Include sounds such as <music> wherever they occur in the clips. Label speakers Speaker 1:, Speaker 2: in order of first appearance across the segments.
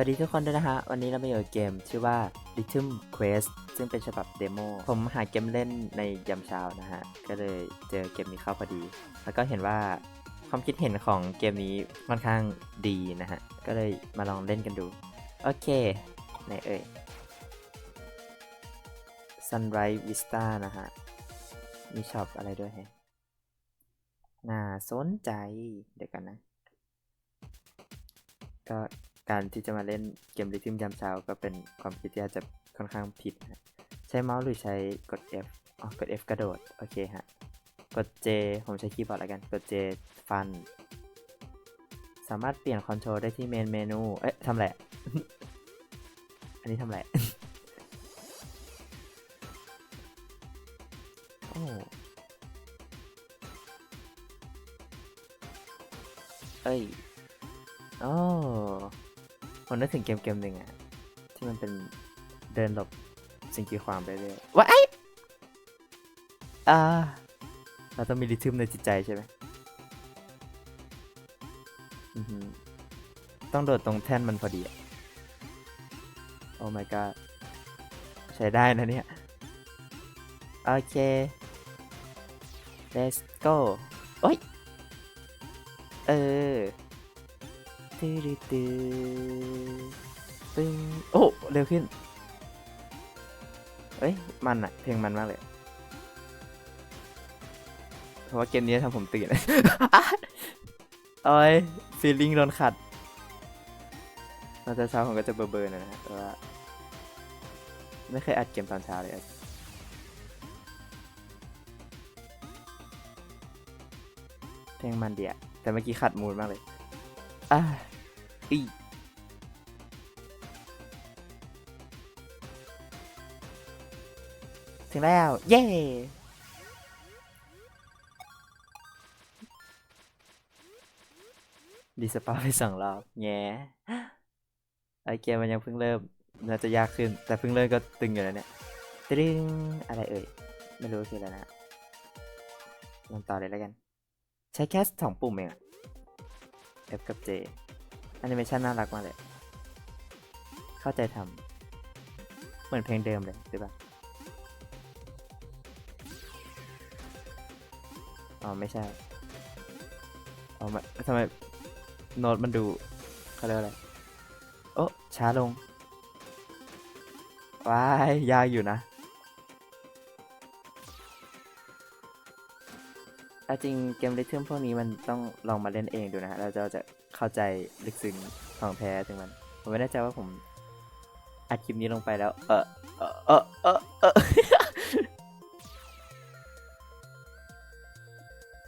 Speaker 1: วัสดีทุกคนด้วยนะฮะ วันนี้เรามาอยู่เกมชื่อว่า Rhythm Quest ซึ่งเป็นฉบับเดโม ผมหาเกมเล่นในยามเช้านะฮะ ก็เลยเจอเกมนี้เข้าพอดี แล้วก็เห็นว่าความคิดเห็นของเกมนี้ค่อนข้างดีนะฮะ ก็เลยมาลองเล่นกันดู โอเคไหนเอ่ย Sunrise Vista นะฮะ มีช็อปอะไรด้วยฮะน่าสนใจ เดี๋ยวกันนะ ก็ การที่จะมาเล่นเกมริทึมยามเช้าก็เป็นความคิดที่อาจจะค่อนข้างผิดนะใช้เมาส์หรือใช้กด F อ๋อกด F กระโดด โอเคฮะ กด J ผมใช้คีย์บอร์ดแล้วกัน กด J ฟัน สามารถเปลี่ยนคอนโทรลได้ที่เมนเมนู เอ๊ะทำอะไรอันนี้ทำอะไรโอ้เอ้ย โอ้ ผมนึกถึงเกมเกมหนึ่งอะที่มันเป็นเดินหลบสิ่งกีดขวางไปเรื่อยว้ายอ่าเราต้องมีริทึมในจิตใจใช่ไหมอือหือต้องโดดตรงแท่นมันพอดีอะโอ้ my god ใช้ได้นะเนี่ย โอเค let's go โอ้ย เออ ตื้อตื้อตึ้งโอ้เร็วขึ้น เอ้ย มันอะเพลงมันมากเลย เพราะว่าเกมนี้ทำผมตื่นโอ้ยฟีลลิ่งโดนขัดตอนเช้าผมก็จะเบอร์ๆนอยนะฮะว่าไม่เคยอัดเกมตอนเช้าเลยอะเพลงมันเดียแต่เมื่อกี้ขัดมูดมากเลย อ่า อีถึงแล้ว เย้ดีสปาไปสองรอบแง่ไอเกมมันยังเพิ่งเริ่มน่าจะยากขึ้น แต่เพิ่งเริ่มก็ตึงอยู่แล้วเนี่ยตึงอะไรเอ่ย ไม่รู้คืออะไรนะลองต่อเลยแล้วกัน ใช้แค่สองปุ่มเองอะ F กับ J แอนิเมชันน่ารักมากเลย เข้าใจทำ เหมือนเพลงเดิมเลยใช่ปะอ๋อ ไม่ใช่ อ๋อไม่ทำไม โน้ตมันดูเขาเรียกอะไร โอ้ช้าลง ว้าย ยากอยู่นะเอาจริงเกมริทึมพวกนี้มันต้องลองมาเล่นเองดูนะฮะเราจะจะ เข้าใจลึกซึ้งของแท้ถึงมัน ผมไม่แน่ใจว่าผมอัดคลิปนี้ลงไปแล้ว เออเออเออเออ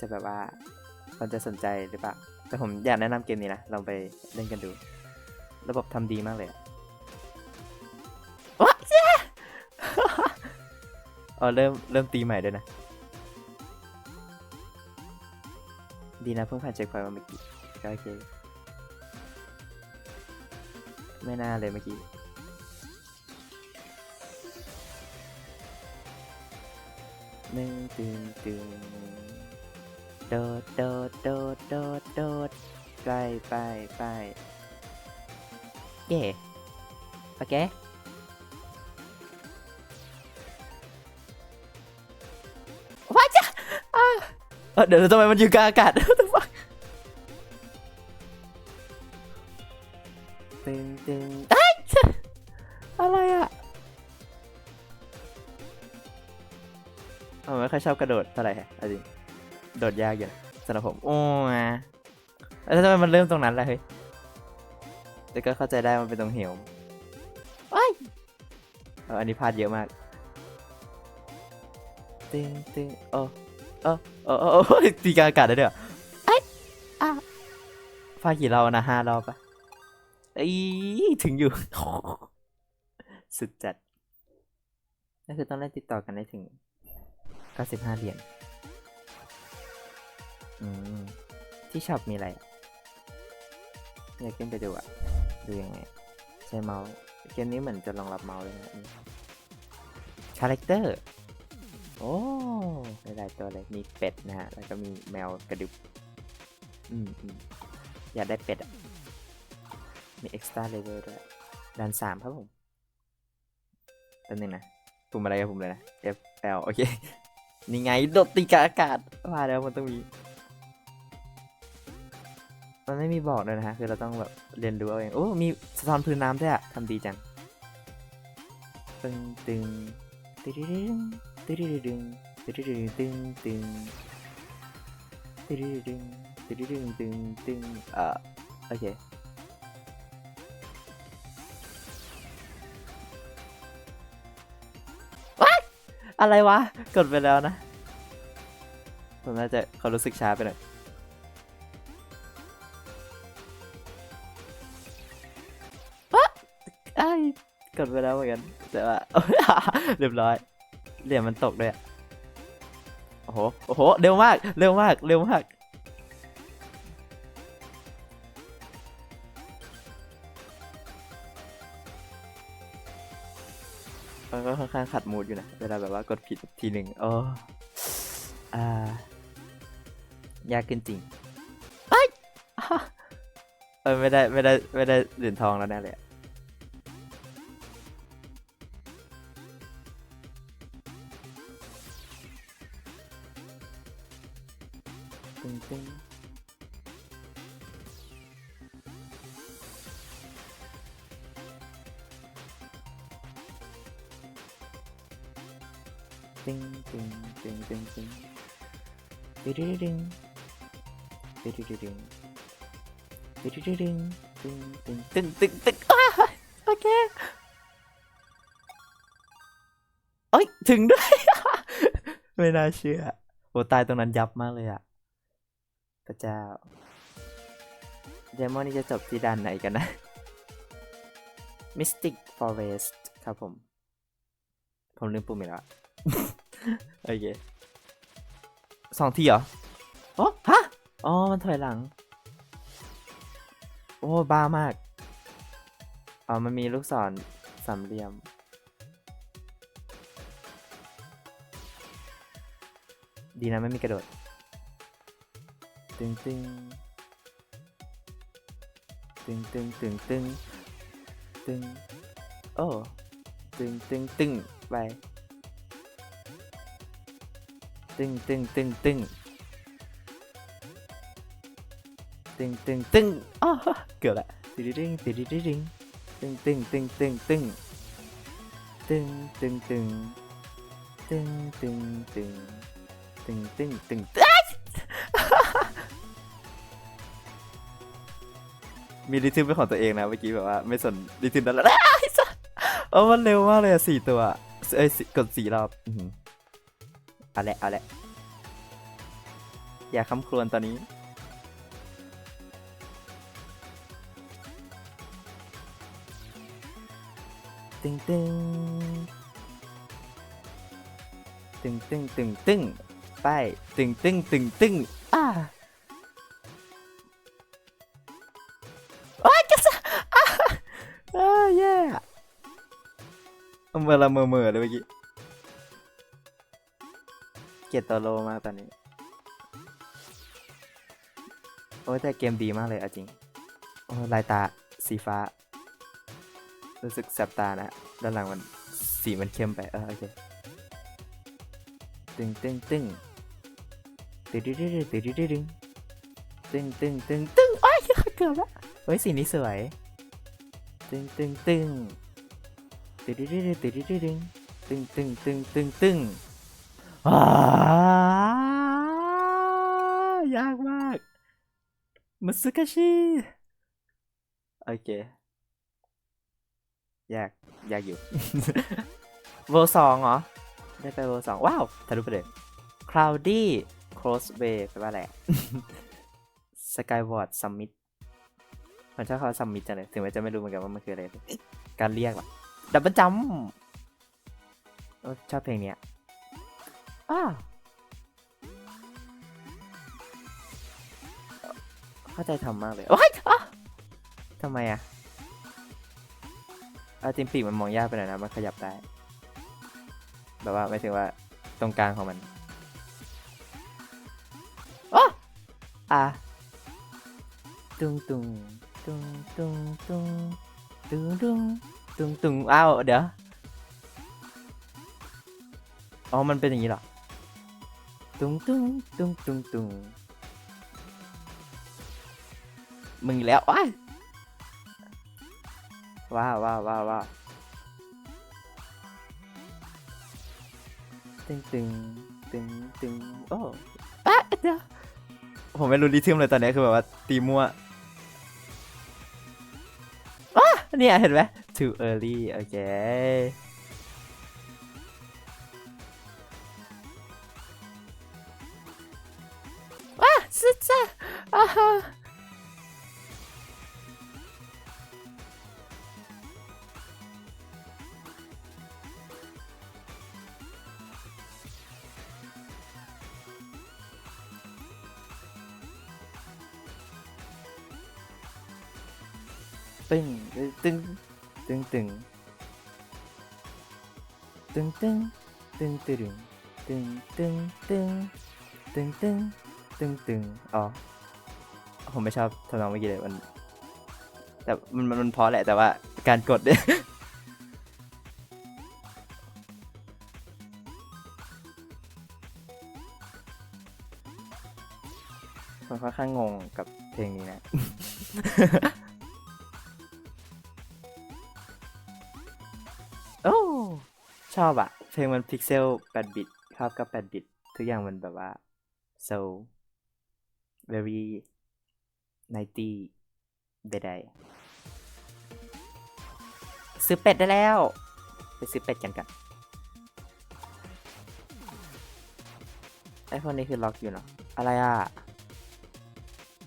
Speaker 1: จะแบบว่าคนจะสนใจหรือเปล่า แต่ผมอยากแนะนำเกมนี้นะ ลองไปเล่นกันดู ระบบทำดีมากเลยอะว้าเจ๊อ๋อเริ่มเริ่มตีใหม่ด้วยนะ ดีนะเพิ่งผ่านเช็คพอยต์มาเมื่อกี้ก็โอเค ไม่น่าเลยเมื่อกี้ หนึ่งตึงตึงโดดโดดโดดโดดโดดไปไปไปเย่โอเคว้าจ้ะอ่าเอ้าเดี๋ยวทำไมมันอยู่กลางอากาศ ชอบกระโดดเท่าไหร่ฮะเอาจริงโดดยากอยู่นะสำหรับผมโอ้ยแล้วทำไมมันเริ่มตรงนั้นล่ะเฮ้ยแต่ก็เข้าใจได้มันเป็นตรงเหวว้ายเอาอันนี้พลาดเยอะมากตึงตึงโอ้โอ้โอ้โอ้โอ้ตีกลางอากาศได้ด้วยเหรอไอ้อะฟาดกี่รอบนะห้ารอบปะไอ้ยถึงอยู่ สุดจัดก็คือต้องเล่นติดต่อกันได้ถึง 95เหรียญอืม ที่ช็อปมีอะไรอะอยากขึ้นไปดูอะดูยังไง ใช้เมาส์ เกมนี้เหมือนจะรองรับเมาส์เลยนะคาแรคเตอร์ โอ้หลายๆตัวเลย มีเป็ดนะฮะ แล้วก็มีแมวกระดึบอืมอืมอยากได้เป็ดอะมี extra level ด้วยด่านสามครับผมแป๊บนึงนะปุ่มอะไรกับผมเลยนะ F L โอเค นี่ไงโดดตีกบอากาศว่าแล้วมันต้องมี มันไม่มีบอกเลยนะฮะ คือเราต้องแบบเรียนรู้เอาเอง โอ้ มีสะท้อนพื้นน้ำด้วยอะทำดีจัง ตึงตึงตึงตึงตึงตึงตึงตึงตึงตึงตึงตึงตึงตึงตึงตึงเอ่อโอเค อะไรวะ กดไปแล้วนะ ผมน่าจะเขารู้สึกช้าไปหน่อยไอ้กดไปแล้วเหมือนกัน แต่ว่าเรียบร้อยเหรียญมันตกด้วยโอ้โห โอ้โห เร็วมาก เร็วมาก เร็วมาก ข้างขัดมูดอยู่นะ เวลาแบบว่ากดผิดทีหนึ่งโอ้อ่ายากขึ้นจริงเอ้ยเออไม่ได้ไม่ได้ไม่ได้เหรียญทองแล้วแน่เลยอะตึงตึง ตึงตึงตึงตึงตึงตึงตึงตึงตึงตึงตึงตึงตึงตึงตึงตึงตึงตึงโอเคเอ้ยถึงด้วย ไม่น่าเชื่อโอตายตรงนั้นยับมากเลยอะพระเจ้าเดมอนนี่จะจบที่ด้านไหนกันนะ Mystic Forest ครับผม ผมลืมปุ่มอีกแล้วอะ โอเคสองทีเหรอโอ้ฮะ อ๋อ มันถอยหลัง โอ้ บ้ามาก อ๋อ มันมีลูกศรสามเหลี่ยม ดีนะไม่มีกระโดด ตึงตึงตึงตึงตึงตึงตึงโอ้ ตึงตึงตึงไป ตึงตึงตึงตึงตึงตึงตึงอ้อเกือบละตึงตึงตึงตึงตึงตึงตึงตึงตึงตึงตึงตึงตึงตึงตึงตึงตึงตึงตึงมีริทึมเป็นของตัวเองนะเมื่อกี้แบบว่าไม่สนริทึมนั้นแล้วเออมันเร็วมากเลยอะสี่ตัวเอ้กดสี่รอบอื เอาละเอาละอย่าคำครวญตอนนี้ ตึงตึงตึงตึงตึงตึงไปตึงตึงตึงตึงอ่าโอ้ยกระซ่าอ่าอ่าแย่เมื่อละเมื่อเมื่อเลยเมื่อกี้ เกลียดตัวโลมากตอนนี้ โอ้แต่เกมดีมากเลยอจริง โอ้ลายตาสีฟ้า รู้สึกแสบตานะ ด้านหลังมันสีมันเข้มไป เออโอเค ตึงตึงตึงตึงตึงตึงตึงตึงตึงตึงตึงตึงโอ้ยเกือบละเฮ้ยสีนี้สวย ตึงตึงตึงตึงตึงตึงตึงตึงตึงตึงตึงตึงตึงายากมากมุสกาชิโอเค ยาก ยากอยู่ เวอร์สองเหรอ ได้ไปเวอร์สองว้าวทะลุไปเลย cloudy crossway แปลว่าอะไร skyward summit มันชอบเขาซัมมิตจังเลย ถึงแม้จะไม่รู้เหมือนกันว่ามันคืออะไร การเรียกว่ะดับเบิลจัมชอบเพลงเนี้ย อ้าวเข้าใจทำมากเลยโอ้ยอ้าทำไมอะเอาจริงปีกมันมองยากไปหน่อยนะ มันขยับได้ แบบว่าไม่ถึงว่าตรงกลางของมันโอ้อะตุงตุงตุงตุงตุงตุงตุงตุงตุงอ้าว เดี๋ยว อ๋อ มันเป็นอย่างนี้เหรอ ตุงตุงตุงตุงตุงมึงแล้วว้าว้าวว้าวว้าวว้าวตึงตึงตึงตึงโอ้อะเดี๋ยวผมไม่รู้ริทึมเลยตอนนี้คือแบบว่าตีมั่วเนี่ยเห็นไหม too early โอเค ผมไม่ชอบทำนองเมื่อกี้เลยมัน แต่มันมันมันเพอแหละแต่ว่าการกดเนี่ย ผมค่อนข้างงงกับเพลงนี้นะ โอ้ชอบอะเพลงมันพิกเซล8บิตภาพก็8บิตทุกอย่างมันแบบว่า so very 90ใดๆซื้อเป็ดได้แล้ว ไปซื้อเป็ดกันกันไอพวกนี้คือล็อกอยู่เนาะอะไรอะ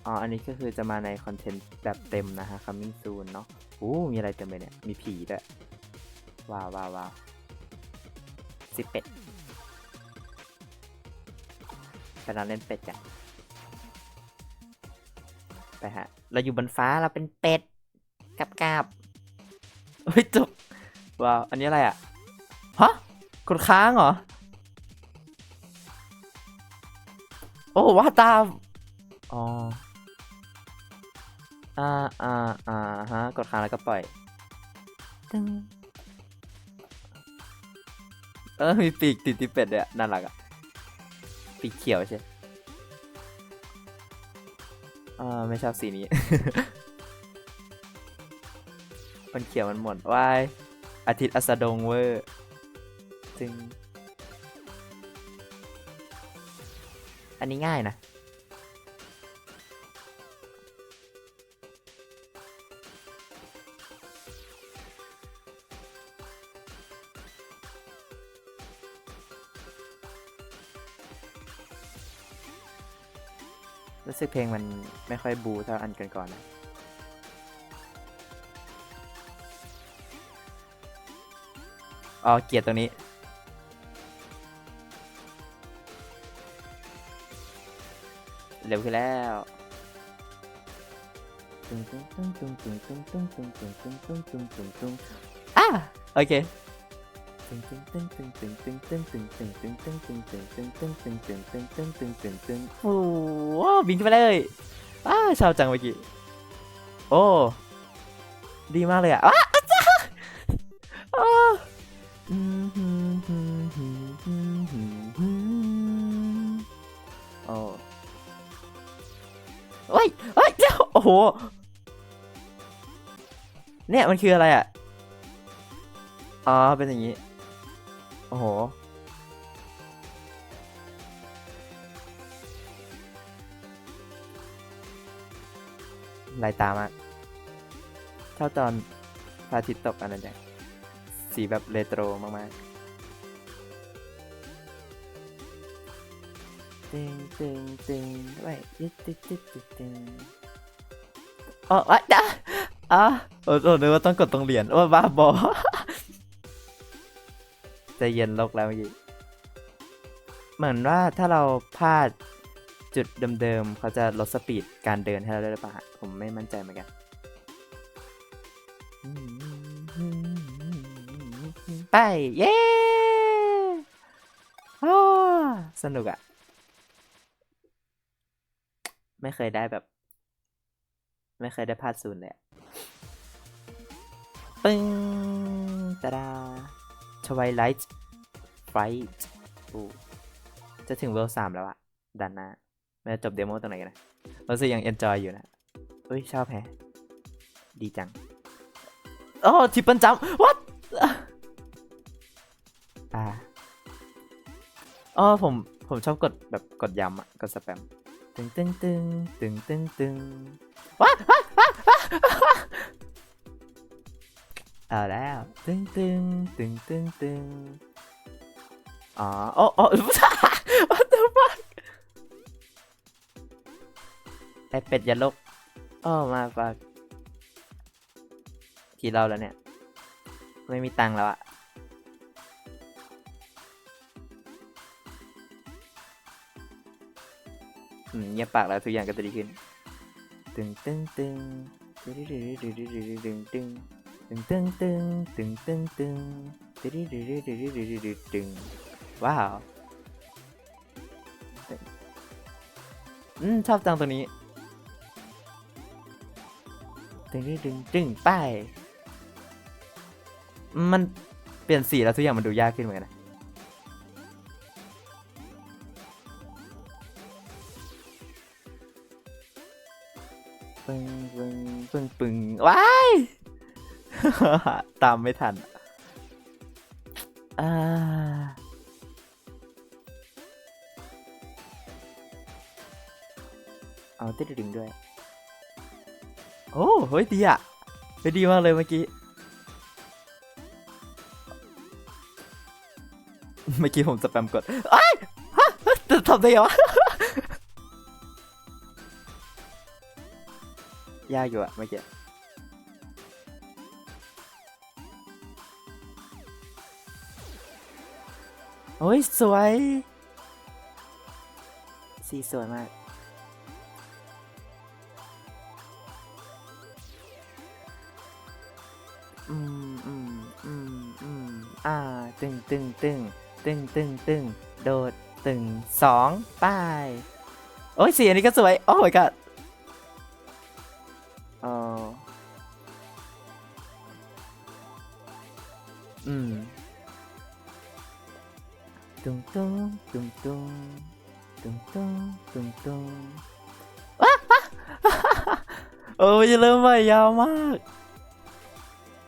Speaker 1: อ๋อ อันนี้ก็คือจะมาในคอนเทนต์แบบเต็มนะฮะ coming soon เนาะโอ้มีอะไรเต็มเลยเนี่ย มีผีด้วย ว้าวว้าวว้าวสิเป็ดไปนอนเล่นเป็ดกัน ไปฮะ เราอยู่บนฟ้าเราเป็นเป็ดกับกาบเฮ้ยจบว้าว อันนี้อะไรอะ ฮะกดค้างเหรอ โอ้ว่าตามอ๋อ อ่าอ่าอ่าฮะ กดค้างแล้วก็ปล่อย ตึงเออมีปีกติดที่เป็ดเนี่ยน่ารักอะปีกเขียวใช่ อ่าไม่ชอบสีนี้ มันเขียวมันหมดวายอาทิตย์อัสดงเวอร์จึง อันนี้ง่ายนะ รู้สึกเพลงมันไม่ค่อยบูเท่าอันก่อนๆนะอ๋อเกียดตรงนี้ เร็วขึ้นแล้วตึงตึงตึงตึงตึงตึงตึงตึงตึงตึงตึงตึงตึงตึงอะโอเค โอ้โหบินขึ้นไปเลยอ้าชอบจังเมื่อกี้โอ้ดีมากเลยอะอ้าอาจารย์อ้าอืมฮึฮึฮึฮึฮึโอ้เฮ้ยเฮ้ยเดี๋ยวโอ้โหเนี่ยมันคืออะไรอะอ๋อเป็นอย่างนี้ อ้โห ลายตามากชอบตอนพระอาทิตย์ตกอันนั้นจังสีแบบเรโทรมากๆตึงตึงตึงไว้ยึดตึ๊ดตึ๊ดตึ๊ดตึงอ๋อวะจ้าอะโอ้โหนึกว่าต้องกดตรงเหรียญว่าบ้าบอ ใจเย็นโลกแล้วเมื่อกี้เหมือนว่าถ้าเราพลาดจุดเดิมๆเขาจะลดสปีดการเดินให้เราได้หรือเปล่าผมไม่มั่นใจเหมือนกันไป เย้อ้าสนุกอะไม่เคยได้แบบ ไม่เคยได้พลาดศูนย์เลยปึ้งตาดา ชวายไลท์ไฟท์โอ้จะถึงเวลสามแล้วอะดันน้าไม่จะจบเดโมตรงไหนกันนะรู้สึกยังเอนจอยอยู่นะเฮ้ย ชอบแฮะ ดีจังโอ้ทิปเปิลจัม what อ่าอ๋อผม ผมชอบกดแบบกดย้ำอะกดสแปม ตึงตึงตึงตึงตึงตึงว้าว้าว้าว้าว้า เอาแล้วตึงตึงตึงตึงตึงอ๋อโอ้โอ้ what the fuck ไอเป็ดยาลกอ้อมาฟักกี่เราแล้วเนี่ย ไม่มีตังค์แล้วอะอืมเงียบปากแล้วทุกอย่างก็จะดีขึ้น ตึงตึงตึงตึงตึงตึงตึง ตึงตึงตึงตึงตึงตึงตึงตึงตึงตึงตึงตึงตึงว้าวอืมชอบจังตัวนี้ตึงตึงตึงตึงไปมันเปลี่ยนสีแล้วทุกอย่างมันดูยากขึ้นเหมือนกันนะปึ้งปึ้งปึ้งปึ้งว้าย ตามไม่ทันอ่าเอาติดดึงด้วย โอ้เฮ้ยดีอะเฮ้ยดีมากเลยเมื่อกี้ เมื่อกี้ผมสแปมกดอ้ฮะจะทำได้เหรอวะยากอยู่อะเมื่อกี้ โอ้ย สวย สีสวยมาก อืมอืมอืมอืมอ่า ตึงตึงตึงตึงตึงตึงโดด ตึงสองป้าย โอ้ย สีอันนี้ก็สวย โอ้ my god เอออืม ตุงตุงตุงตุงตุงตุงตุงตุงโอ้ยจะเริ่มใหม่ยาวมาก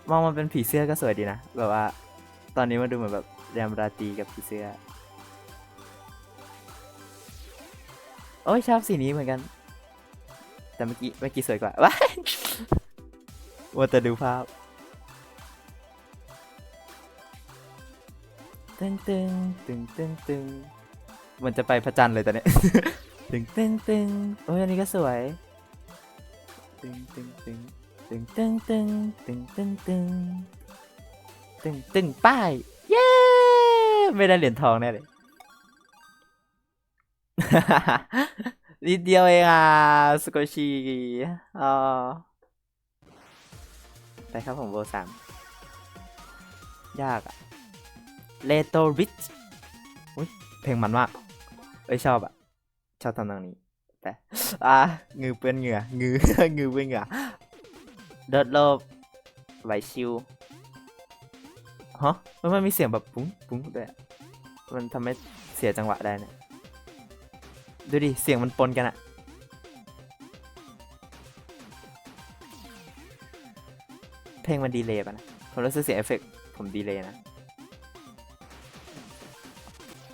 Speaker 1: มองมันเป็นผีเสื้อก็สวยดีนะ แบบว่า ตอนนี้มันดูเหมือนแบบแรมราตรีกับผีเสื้อ โอ้ยชอบสีนี้เหมือนกัน แต่เมื่อกี้เมื่อกี้สวยกว่าว้าว่าแต่ดูภาพ ตึงตึงตึงตึงตึงมันจะไปพระจันทร์เลยตอนนี้ ตึงตึงตึงโอ้ยอันนี้ก็สวย ตึงตึงตึงตึงตึงตึงตึงตึงตึงตึงตึงป้าย เย้ ไม่ได้เหรียญทองแน่เลยนิดเดียวเองอะสกอชีอ๋อไปครับผมโบสามยากอะ เลโตริชอุ้ยเพลงมันมากเอ้ยชอบอะชอบทำนองนี้ แต่ อะงือเปื้อนเหงื่องือ งือเปื้อนเหงื่อเดิดโลบไหวชิวฮะมันมันมีเสียงแบบปุ้งปุ้งด้วยอะมันทำให้เสียจังหวะได้เนี่ยดูดิ เสียงมันปนกันอะเพลงมันดีเลย์ป่ะนะ ผมรู้สึกเสียงเอฟเฟกต์ผมดีเลย์นะเ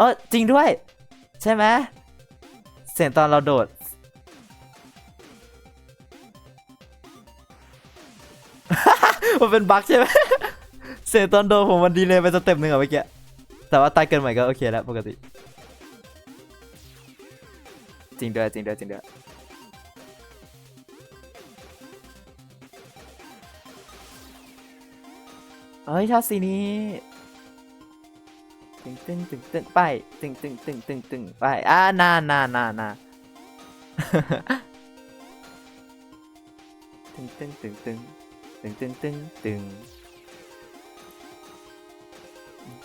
Speaker 1: ออจริงด้วย ใช่ไหมเสียงตอนเราโดด มันเป็นบั๊กใช่ไหมเสียงตอนโดดผมมันดีเลยไปสเต็ปหนึ่งอะเมื่อกี้แต่ว่าตายเกินใหม่ก็โอเคแล้วปกติ จริงด้วยจริงด้วยจริงด้วยเอ้ยชอบสีนี้ ตึงตึงตึงตึงไปตึงตึงตึงตึงตึงไปอ่านานานานาตึงตึงตึงตึงตึงตึงตึงตึง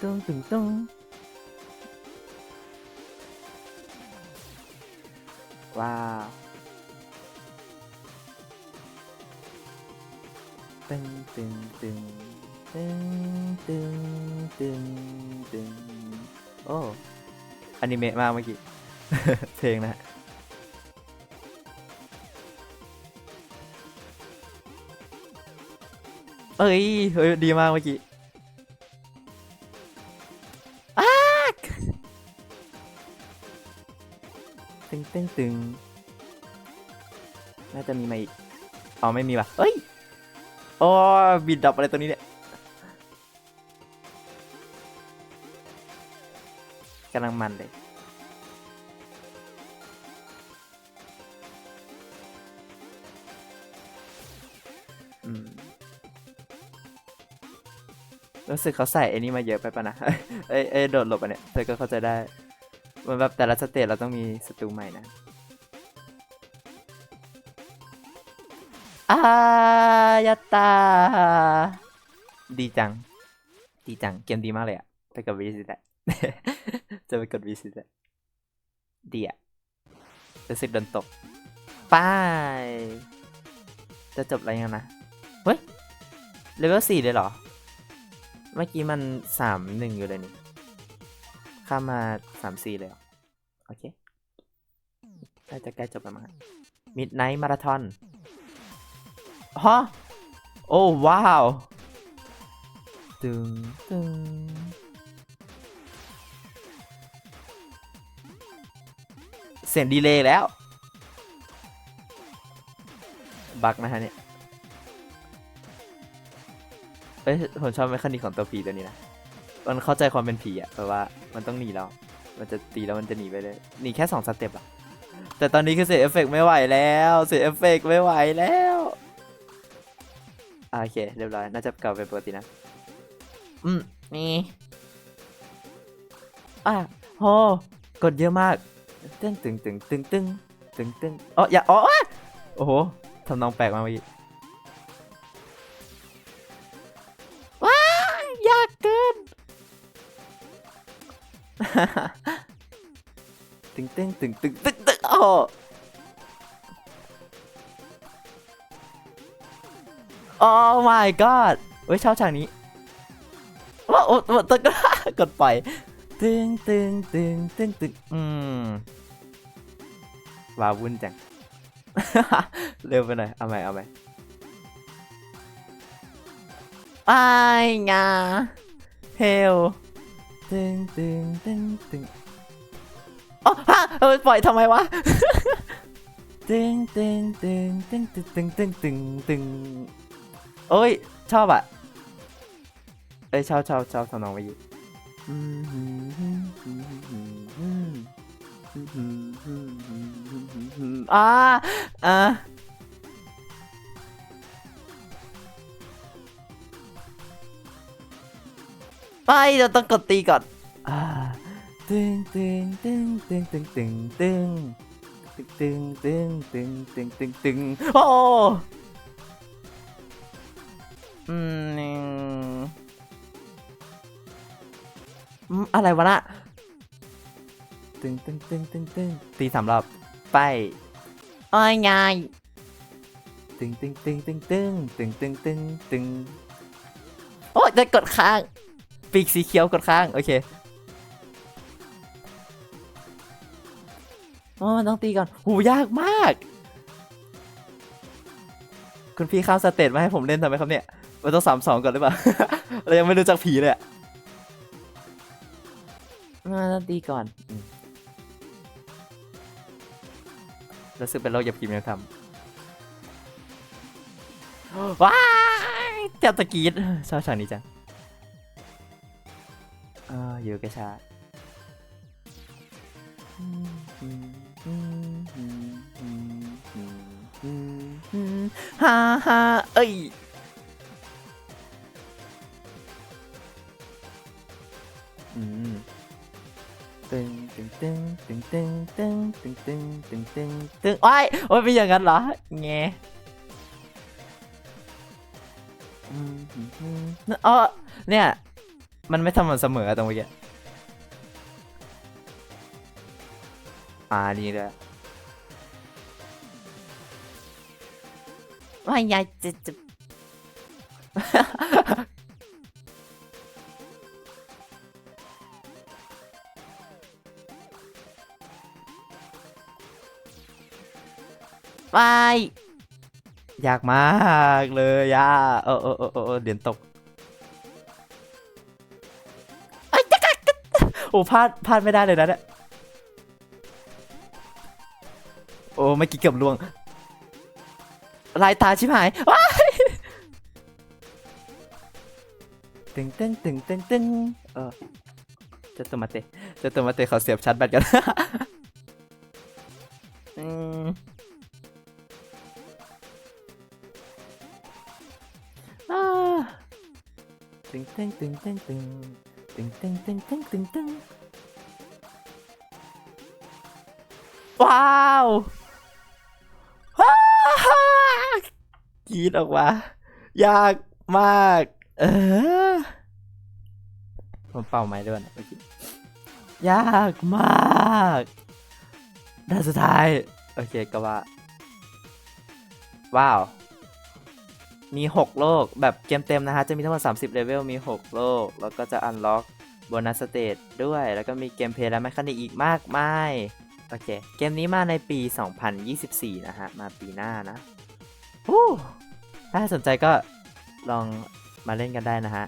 Speaker 1: ตึงตึงตึงว้าวตึงตึงตึง ตึงตึงตึงตึงโอ้อนิเมะมากเมื่อกี้ เพลงนะฮะเอ้ยเฮ้ย ดีมากเมื่อกี้อ้าตึงตึงตึงน่าจะมีมาอีกอ๋อไม่มีว่ะเอ้ยโอ้บิดดับอะไรตัวนี้เนี่ยำลังมันเลยรู้สึกเขาใส่ไอ้นี่มาเยอะไปปะนะเอ้ยเอ้โดดหลบอันเนี้ยเธอก็เข้าใจได้มันแบบแต่ละสเตจเราต้องมีศัตรูใหม่นะอายาตา ดีจัง ดีจัง เกมดีมากเลยอะไปกดวีสิแหละ จะไปกดวีสิแหละดีอะรู้สึกโดนตก ป้าย จะจบอะไรยังนะ เฮ้ย เลเวลสี่เลยเหรอ เมื่อกี้มันสามหนึ่งอยู่เลยนี่ ข้ามาสามสี่เลยเหรอโอเคน่าจะใกล้จบแล้วมั้งมิดไนท์มาราธอนฮะโอ้ว้าว ตึงตึง เสียงดีเลย์แล้ว บักนะฮะเนี่ยเอ้ยผมชอบแมคานิกของตัวผีตัวนี้นะ มันเข้าใจความเป็นผีอะแปลว่ามันต้องหนีแล้วมันจะตีแล้วมันจะหนีไปเลย หนีแค่สองสเต็ปอะแต่ตอนนี้คือเสียเอฟเฟกไม่ไหวแล้ว เสียเอฟเฟกไม่ไหวแล้ว โอเค เรียบร้อย น่าจะกลับไปปกตินะ อืม นี่อะโห กดเยอะมาก ตึงตึงตึงตึงตึงตึงตึงอ๋ออย่าอ๋อโอ้โหทำนองแปลกมากเมื่อกี้ว้ายากเกินตึงตึงตึงตึงตึงตึงโอ้โอ้ my god เว้ยชอบฉากนี้ว้าวโอ้โอ้ตึงกดปล่อยตึงตึงตึงตึงตึงอืม ว้าวุ่นจัง เร็วไปหน่อย เอาใหม่เอาใหม่ไอ้งาเฮลตึงตึงตึงตึงอ๋อฮะเออปล่อยทำไมวะ ตึงตึงตึงตึงตึงตึงตึงตึงตึงโอ้ย ชอบอะ เอ้ยชอบชอบชอบทำนองไปอยู่ อ่าอ่าไปเราต้องกดตีก่อนตึงตึงตึงตึงตึงตึงตึงตึงตึงตึงตึงตึงตึงโอ้อืมอืมอะไรวะน่ะ ตึงตึงตึงตึงตึงตีสามรอบไปอ้อยง่ายตึงตึงตึงตึงตึงตึงตึงตึงตึงโอ้ยจะกดค้าง ปีกสีเขียวกดค้าง โอเคโอ้ต้องตีก่อนหูยากมาก คุณพี่ข้ามสเตจมาให้ผมเล่นทำไมครับเนี่ย มันต้องสามสองก่อนหรือเปล่า เรายังไม่รู้จักผีเลยอะมาแล้วดีก่อน อมรู้สึกเป็นโรคหยับกิมยังทำว้ายเจ็บตะกรีดชอบฉากนี้จังเอออยู่กระชาฮ่าฮ่าเอ้ย ตึงตึงโอ้ยโอ้ยเป็นอย่างนั้นเหรอแงอืมอืมอืมเออเนี่ย มันไม่สม่ำเสมอตรงเมื่อกี้อ่านี่เลยว่ายายจะจะ ไม่ ยากมากเลยย่าเออเออเออเออเออเหรียญตกโอ้พลาดพลาดไม่ได้เลยนะเนี่ยโอ้ไม่กี่เกือบลวง ลายตาชิบหายว้ายตึงตึงตึงตึงตึงเออจะตัวมาเตะจะตัวมาเตะเขาเสียบชาร์จแบตกันอืม ตึงตึงตึงตึงตึงตึงตึงตึงตึงตึงตึงว้าวว้ากรีดออกมายากมาก เออผมเป่าไม้ด้วยนะเมื่อกี้ยากมากด้านสุดท้าย โอเคก็ว่า ว้าว มี 6 โลก แบบเกมเต็มนะฮะ จะมีทั้งหมด 30 เลเวล มี 6 โลก แล้วก็จะอันล็อกโบนัสสเตจด้วย แล้วก็มีเกมเพลย์และแมคานิกอีกมากมาย โอเค เกมนี้มาในปี 2024 นะฮะ มาปีหน้านะฮู้ถ้าสนใจก็ลองมาเล่นกันได้นะฮะ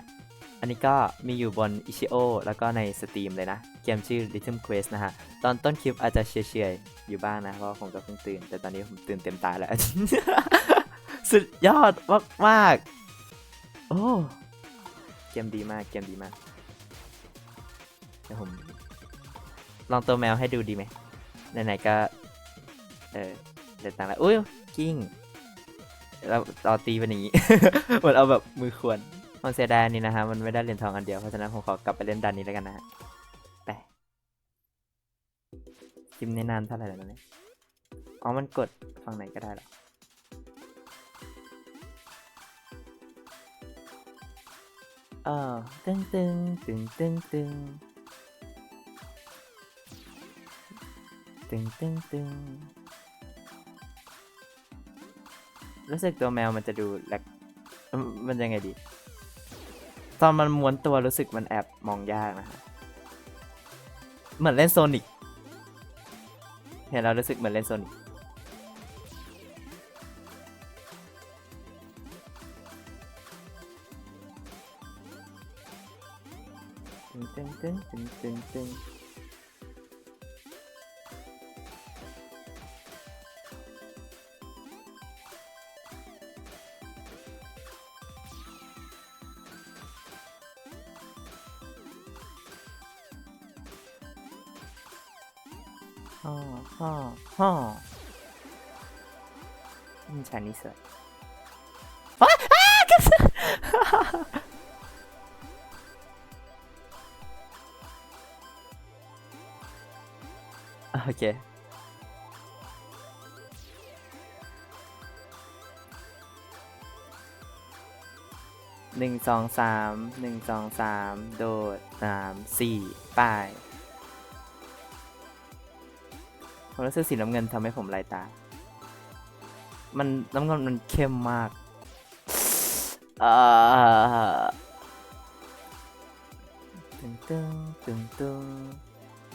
Speaker 1: อันนี้ก็มีอยู่บน Itch.io แล้วก็ใน Steam เลยนะ เกมชื่อ Rhythm Quest นะฮะ ตอนต้นคลิปอาจจะเชียๆอยู่บ้างนะ เพราะผมก็เพิ่งตื่น แต่ตอนนี้ผมตื่นเต็มตาแล้ว สุดยอดมากมากโอ้เกมดีมากเกมดีมากเดี๋ยวผมลองตัวแมวให้ดูดีไหมไหนๆก็ เออเด็ดตังแล้วอุ้ยกิ้งเราเราตีเป็นอย่างนี้เหมือนเอาแบบมือควรมันเสียดายอันนี้นะฮะมันไม่ได้เหรียญทองอันเดียวเพราะฉะนั้นผมขอกลับไปเล่นดันนี้แล้วกันนะฮะไปจิ้มในนานเท่าไหร่แล้วเนี่ยอ๋อมันกดฝั่งไหนก็ได้หรอ เออตึงตึงตึงตึงตึงตึงตึงตึงรู้สึกตัวแมวมันจะดูแลกมันยังไงดี ตอนมันม้วนตัวรู้สึกมันแอบมองยากนะฮะเหมือนเล่นโซนิกเห็นเรารู้สึกเหมือนเล่นโซนิก 땡땡 허허허 음, 잘 있어요 아! 아! <laughs> โอเคหนึ่งสองสามหนึ่งสองสามโดดสามสี่ป้ายผมรู้สึกสีน้ำเงินทำให้ผมลายตา มันน้ำเงินมันเข้มมากเอ่อตึงตึงตึงตึง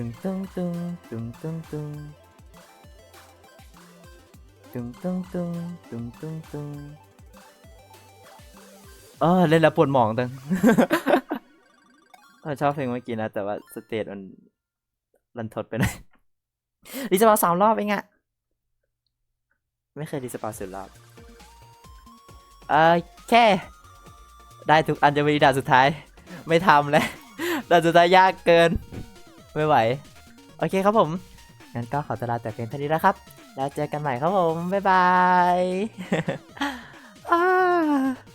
Speaker 1: ตึงตึงตึงตึงตึงตึงตึงตึงตึงตึงตึงตึงเออเล่นแล้วปวดหมองตังเออชอบเพลงเมื่อกี้นะ แต่ว่าสเตจมันรันทดไปหน่อยรีสปาสามรอบเองอะไม่เคยรีสปาสุดรอบโอเค ได้ทุกอันจะมีด่านสุดท้าย ไม่ทำแล้วด่านสุดท้ายยากเกิน ไม่ไหว โอเคครับผม งั้นก็ขอตลาแต่เพียงเท่านี้แล้วครับ แล้วเจอกันใหม่ครับผม บ๊ายบาย